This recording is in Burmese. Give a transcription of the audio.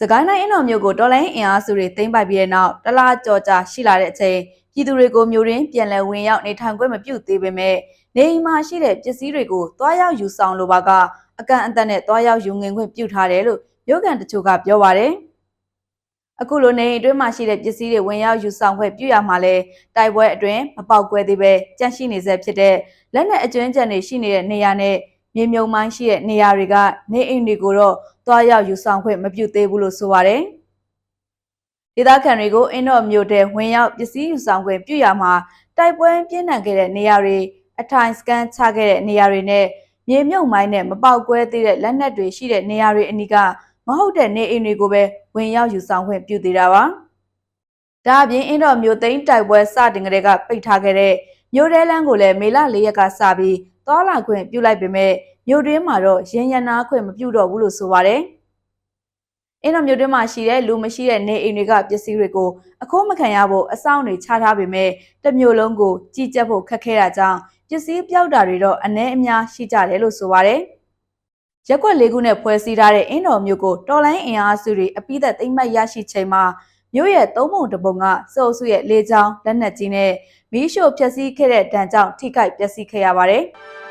စကိုင်းတိုင်းအင်းတော်မြို့ကိုတော်လိုင်းအင်အားစုတွေသိမ်းပိုက်ပြီးတဲ့နောက်တလားကြော်ကြာရှိလာတဲ့အချိန်ပြည်သူတွေကိုမျိုးရင်းပြန်လည်ဝင်ရောက်နေထိုင်ခွင့်မပြုသေးပေမဲ့နေအိမ်မှာရှိတဲ့ပစ္စည်းတွေကိုတွားရောက်ယူဆောင်လိုပါကအကန့်အသတ်နဲ့တွားရောက်ယူငင်ခွင့်ပြုထားတယ်လို့မြို့ကန်တချို့ကပြောပါရယ်အခုလိုနေအိမ်အတွင်းမှာရှိတဲ့ပစ္စည်းတွေဝင်ရောက်ယူဆောင်ခွင့်ပြုရမှာလဲတိုက်ပွဲအတွင်းမပေါက်ကွဲသေးပဲကြန့်ရှိနေဆဲဖြစ်တဲ့လက်နက်အကျွမ်းကျန်တွေရှိနေတဲ့နေရာနဲ့မြေမြုံမိုင်းရှိတဲ့နေရာတွေကနေအိမ်တွေကိုတော့ တွားရောက်ယူဆောင်ခွင့်မပြုသေးဘူးလို့ဆိုပါတယ်။ဒေသခံတွေကိုအင်းတော်မြို့တဲဝင်ရောက်ပစ္စည်းယူဆောင်ခွင့်ပြုရမှာတိုက်ပွဲပြင်းထန်ခဲ့တဲ့နေရာတွေအထိုင်စကန်ချခဲ့တဲ့နေရာတွေနဲ့မြေမြုပ်မိုင်းနဲ့မပေါက်ကွဲသေးတဲ့လက်နက်တွေရှိတဲ့နေရာတွေအနီးကမဟုတ်တဲ့နေအိမ်တွေကိုပဲဝင်ရောက်ယူဆောင်ခွင့်ပြုသေးတာပါ။ဒါအပြင်အင်းတော်မြို့သိမ်းတိုက်ပွဲစတင်ကလေးကပိတ်ထားခဲ့တဲ့မြို့တဲလန်းကိုလည်းမေလ၄ရက်ကစပြီး သွားလာခွင့်ပြုလိုက်ပေမဲ့မြို့တွင်းမှာတော့ရင်ရနာခွင့်မပြုတော့ဘူးလို့ဆိုပါတယ်။အင်းတော်မြို့တွင်းမှာရှိတဲ့လူမရှိတဲ့နေအိမ်တွေကပစ္စည်းတွေကိုအခိုးမခံရဖို့အဆောင်တွေချထားပေမဲ့တစ်မျိုးလုံးကိုကြီးကြပ်ဖို့ခက်ခဲတာကြောင့်ပစ္စည်းပြောက်တာတွေတော့အနည်းအများရှိကြတယ်လို့ဆိုပါတယ်။ရက်ွက်လေးခုနဲ့ဖွဲ့စည်းထားတဲ့အင်းတော်မြို့ကိုတော်လိုင်းအင်အားစုတွေအပိသက်သိမ်းမှတ်ရရှိချိန်မှာမြို့ရဲ့သုံးပုံတစ်ပုံကစုပ်စုရဲ့လေချောင်းလက်နက်ကြီးနဲ့မီးရှို့ဖျက်ဆီးခဲ့တဲ့ဒဏ်ကြောင့်ထိခိုက်ပျက်စီးခဲ့ရပါတယ်။